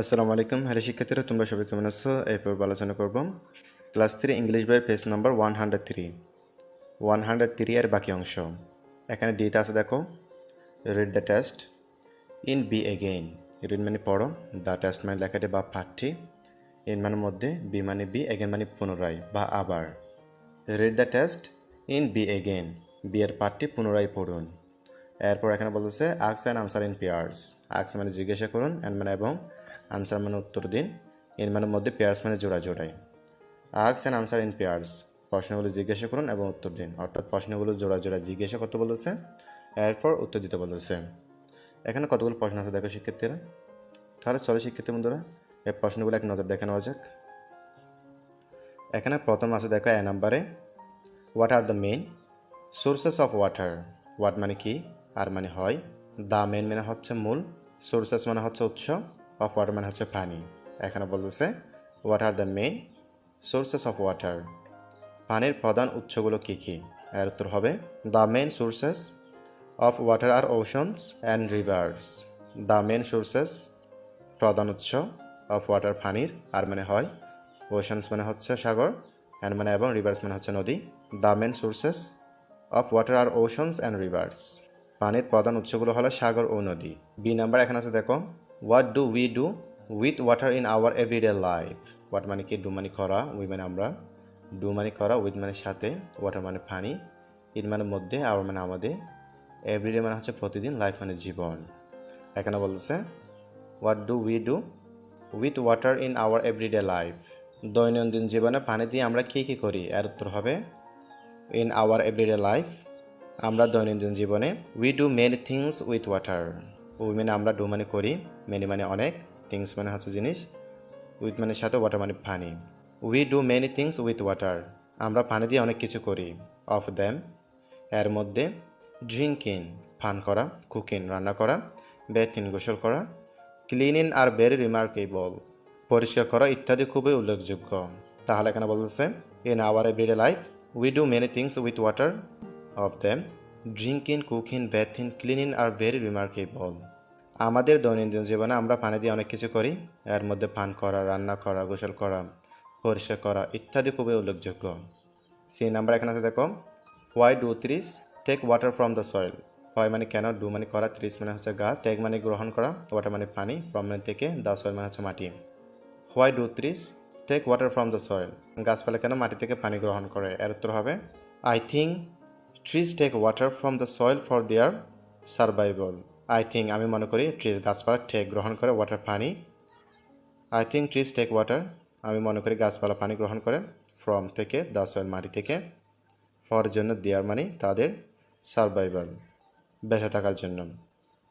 আসসালামু আলাইকুম। হ্যালো শিক্ষার্থীরা, তোমরা সবাই কেমন আছো? এরপর আলোচনা করব। ক্লাস থ্রি ইংলিশ বইয়ের page number one hundred three one hundred three এর বাকি অংশ। এখানে ডিতে আছে দেখো। Read the test in B again read মানে পড়ো। দ্য টেস্ট মানে লেখাটি বা পাঠটি। ইন মানে মধ্যে বি মানে বি এগেন মানে পুনরায় বা আবার। Read the test in B again B এর পাঠটি পুনরায় পড়ুন। এরপর এখানে বলতেছে আক্স অ্যান্ড আনসার ইন পেয়ার্স আক্স মানে জিজ্ঞাসা করুন অ্যান্ড মানে এবং আনসার মানে উত্তর দিন ইন মানে মধ্যে পেয়ার্স মানে জোড়া জোড়াই। আক্স অ্যান্ড আনসার ইন পেয়ার্স প্রশ্নগুলো জিজ্ঞাসা করুন এবং উত্তর দিন। অর্থাৎ প্রশ্নগুলো জোড়া জোড়া জিজ্ঞাসা করতে বলেছে এরপর উত্তর দিতে বলেছে এখানে কতগুলো প্রশ্ন আছে দেখো শিক্ষার্থীরা। তাহলে চলো শিক্ষার্থী বন্ধুরা, এই প্রশ্নগুলো এক নজর দেখে নেওয়া যাক। এখানে প্রথম আছে দেখো এ নাম্বারে what are the main sources of water what মানে কি? আর মানে হয় দ্য মেন মানে হচ্ছে মূল সোর্সেস মানে হচ্ছে উৎস অফ ওয়াটার মানে হচ্ছে পানি। এখানে বলতেছে what are the main sources of water পানির প্রধান উৎসগুলো কী কী? এর উত্তর হবে the main sources of water are oceans and rivers the main sources প্রধান উৎস অফ ওয়াটার পানির, আর মানে হয় ওশনস মানে হচ্ছে সাগর অ্যান্ড মানে এবং রিভার্স মানে হচ্ছে নদী। The main sources of water are oceans and rivers পানির প্রধান উৎসগুলো হলো সাগর ও নদী। বি নাম্বার এখানে আছে দেখো what do we do with water in our everyday life what মানে কি? ডু মানে করা উই মানে আমরা। ডু মানে করা উইথ মানে সাথে। ওয়াটার মানে পানি। ইন মানে মধ্যে আওয়ার মানে আমাদের। এভরিডে মানে হচ্ছে প্রতিদিন লাইফ মানে জীবন। এখানে বলতেছে what do we do with water in our everyday life দৈনন্দিন জীবনে পানি দিয়ে আমরা কী কী করি? এর উত্তর হবে ইন আওয়ার এভরিডে লাইফ আমরা দৈনন্দিন জীবনে we do many things with water we মানে আমরা ডু মানে করি মেনি মানে অনেক থিংস মানে হচ্ছে জিনিস উইথ মানে সাথে ওয়াটার মানে পানি। We do many things with water আমরা পানি দিয়ে অনেক কিছু করি অফ দ্যাম এর মধ্যে ড্রিঙ্কিং পান করা কুকিং রান্না করা বেথিন গোসল করা ক্লিনিং আর ভেরি রিমার্কেবল পরিষ্কার করা ইত্যাদি খুবই উল্লেখযোগ্য। তাহলে এখানে বলতেছে in our everyday life we do many things with water of them drinking cooking bathing cleaning are very remarkable আমাদের দৈনন্দিন জীবনে আমরা পানি দিয়ে অনেক কিছু করি। এর মধ্যে পান করা, রান্না করা, গোসল করা, পরিষ্কার করা ইত্যাদি খুবই উল্লেখযোগ্য। সি নাম্বার এখানে আছে দেখো why do trees take water from the soil হয় মানে কেন? ডু মানে করা ত্রিশ মানে হচ্ছে গাছ টেক মানে গ্রহণ করা ওয়াটার মানে পানি ফ্রম মানে থেকে দ্য সয়েল মানে হচ্ছে মাটি। Why do trees take water from the soil গাছপালা কেন মাটি থেকে পানি গ্রহণ করে? এর উত্তর হবে I think trees take water from the soil for their survival I think আমি মনে করি ট্রিজ গাছপালা ঠেক গ্রহণ করে ওয়াটার পানি। I think trees take water আমি মনে করি গাছপালা, পানি গ্রহণ করে ফ্রম থেকে দ্য সয়েল মাটি থেকে ফর জন্য দেয়ার মানে তাদের সার্ভাইভাল বেঁচে থাকার জন্য।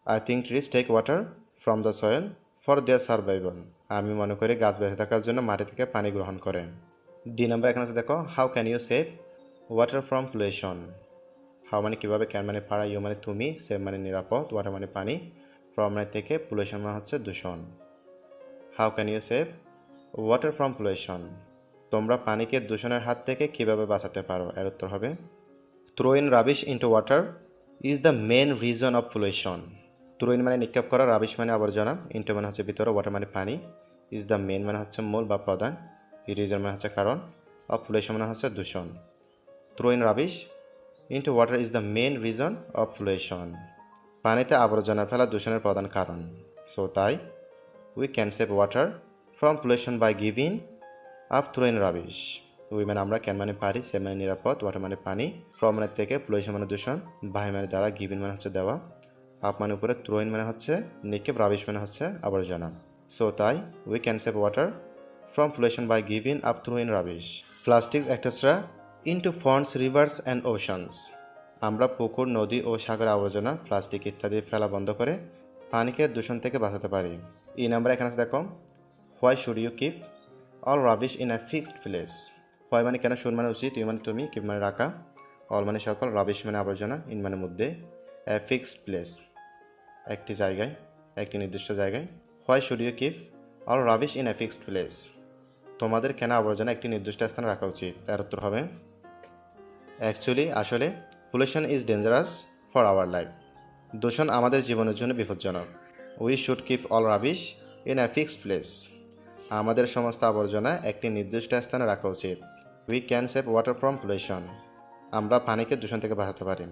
I think trees take water from the soil for their survival আমি মনে করি গাছ বেঁচে থাকার জন্য মাটি থেকে পানি গ্রহণ করে। ডি নাম্বার এখানে আছে দেখো how can you save water from pollution how মানে কীভাবে ক্যান মানে পাড়া ইউ মানে তুমি সেভ মানে নিরাপদ ওয়াটার মানে পানি ফ্রম মানে থেকে পলিউশন মানে হচ্ছে দূষণ। How can you save water from pollution তোমরা পানিকে দূষণের হাত থেকে কীভাবে বাঁচাতে পারো? এর উত্তর হবে throwing rubbish into water is the main reason of pollution throwing মানে নিক্ষেপ করা রাবিশ মানে আবর্জনা ইন্টু মানে হচ্ছে ভিতরে ওয়াটার মানে পানি ইজ দ্য মেন মানে হচ্ছে মূল বা প্রধান রিজন মানে হচ্ছে কারণ অফ পলিউশন মানে হচ্ছে দূষণ। Throwing rubbish into water is the main reason of pollution পানিতে আবর্জনা ফেলা দূষণের প্রধান কারণ। সো তাই we can save water from pollution by giving up throwing rubbish we মানে আমরা ক্যান মানে পারি সে মানে নিরাপদ। ওয়াটার মানে পানি। ফ্রম মানে থেকে পলিউশন মানে দূষণ। বাই মানে দ্বারা গিভিন মানে হচ্ছে দেওয়া। আপ মানে উপরে থ্রো ইন মানে হচ্ছে নিক্ষেপ রাবিশ মানে হচ্ছে আবর্জনা। সো তাই we can save water from pollution by giving up throwing rubbish plastic etcetera into ponds rivers and oceans আমরা পুকুর, নদী ও সাগর আবর্জনা, প্লাস্টিক ইত্যাদি ফেলা বন্ধ করে পানিকে দূষণ থেকে বাঁচাতে পারি। এই নাম্বার এখানে আছে দেখো why should you keep all rubbish in a fixed place why মানে কেন শুন মানে উচিত ইউ মানে তুমি কিপ মানে রাখা। অল মানে সকল রাবিশ মানে আবর্জনা ইন মানে মধ্যে। এ ফিক্সড প্লেস একটি জায়গায়, একটি নির্দিষ্ট জায়গায়। Why should you keep all rubbish in a fixed place তোমাদের কেন আবর্জনা একটি নির্দিষ্ট স্থানে রাখা উচিত? এর উত্তর হবে অ্যাকচুয়ালি আসলে pollution is dangerous for our life দূষণ আমাদের জীবনের জন্য বিপজ্জনক। We should keep all rubbish in a fixed place আমাদের সমস্ত আবর্জনা একটি নির্দিষ্ট স্থানে রাখা উচিত। We can save water from pollution আমরা পানিকে দূষণ থেকে বাঁচাতে পারি।